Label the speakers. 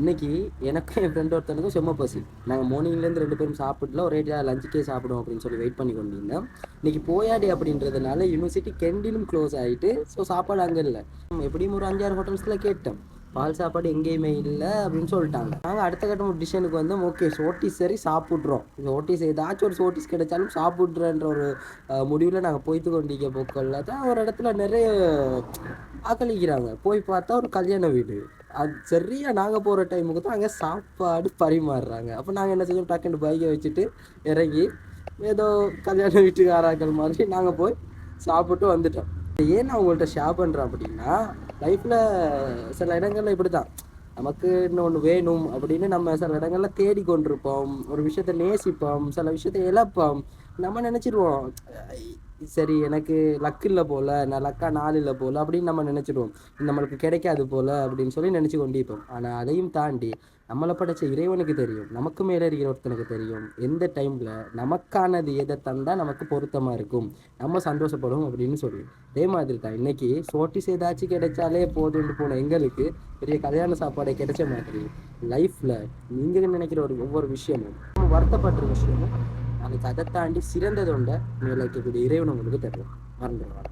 Speaker 1: இன்னைக்கு எனக்கும் என் ஃப்ரெண்ட் ஒருத்தனுக்கும் செம்ம பசி. நாங்கள் மார்னிங்லேருந்து ரெண்டு பேரும் சாப்பிடல ஒரே லஞ்சுக்கே சாப்பிடுவோம் அப்படின்னு சொல்லி வெயிட் பண்ணி கொண்டிருந்தோம். இன்னைக்கு போயாடி அப்படின்றதுனால யூனிவர்சிட்டி கெண்டிலும் க்ளோஸ் ஆகிட்டு ஸோ சாப்பாடு அங்கே இல்லை. எப்படியும் ஒரு அஞ்சாறு ஹோட்டல்ஸில் கேட்டோம். பால் சாப்பாடு எங்கேயுமே இல்லை அப்படின்னு சொல்லிட்டாங்க. நாங்கள் அடுத்த கட்டம் ஒரு டிஷனுக்கு வந்து ஓகே சோட்டிஸ் சரி சாப்பிட்றோம். சோட்டிஸ் ஏதாச்சும் ஒரு சோட்டிஸ் கிடைச்சாலும் சாப்பிட்றன்ற ஒரு முடிவில் நாங்கள் போய்த்து கொண்டிருக்க போக்களில் தான் ஒரு இடத்துல நிறைய ஆக்களிக்கிறாங்க போய் பார்த்தா ஒரு கல்யாண வீடு. அது சரியாக நாங்கள் போகிற டைமுக்கு தான் அங்கே சாப்பாடு பரிமாறுறாங்க. அப்போ நாங்கள் என்ன செஞ்சோம் டக்குன்னு பைக்கை வச்சுட்டு இறங்கி ஏதோ கல்யாண வீட்டுக்காராக்கள் மாதிரி நாங்கள் போய் சாப்பிட்டு வந்துட்டோம். ஏன் நான் உங்கள்கிட்ட ஷேர் பண்ணுறேன் அப்படின்னா லைஃப்பில் சில இடங்களில் இப்படி தான் நமக்கு இன்னொன்று வேணும் அப்படின்னு நம்ம சில இடங்களில் தேடி கொண்டிருப்போம். ஒரு விஷயத்த நேசிப்போம். சில விஷயத்த இழப்போம். நம்ம நினச்சிடுவோம் சரி எனக்கு லக் இல்லை போல நான் லக்கா நாள் இல்லை போல அப்படின்னு நம்ம நினச்சிடுவோம். நம்மளுக்கு கிடைக்காது போல அப்படின்னு சொல்லி நினச்சி கொண்டிருப்போம். ஆனால் அதையும் தாண்டி நம்மளை படைச்ச இறைவனுக்கு தெரியும் நமக்கு மேலே இருக்கிற ஒருத்தனுக்கு தெரியும். எந்த டைமில் நமக்கானது எதை தந்தால் நமக்கு பொருத்தமாக இருக்கும் நம்ம சந்தோஷப்படும் அப்படின்னு சொல்லி. அதே மாதிரி தான் இன்னைக்கு சோட்டிஸ் ஏதாச்சும் கிடைச்சாலே போதும்னு போன எங்களுக்கு பெரிய கல்யாண சாப்பாடை கிடைச்ச மாதிரி லைஃப்பில் நீங்கள் நினைக்கிற ஒரு ஒவ்வொரு விஷயமும் வருத்தப்படுற விஷயமும் நாளைக்கு அதை தாண்டி சிறந்ததொண்ட மேலே இருக்கக்கூடிய இறைவன் உங்களுக்கு தருவோம். மறந்துடுவாங்க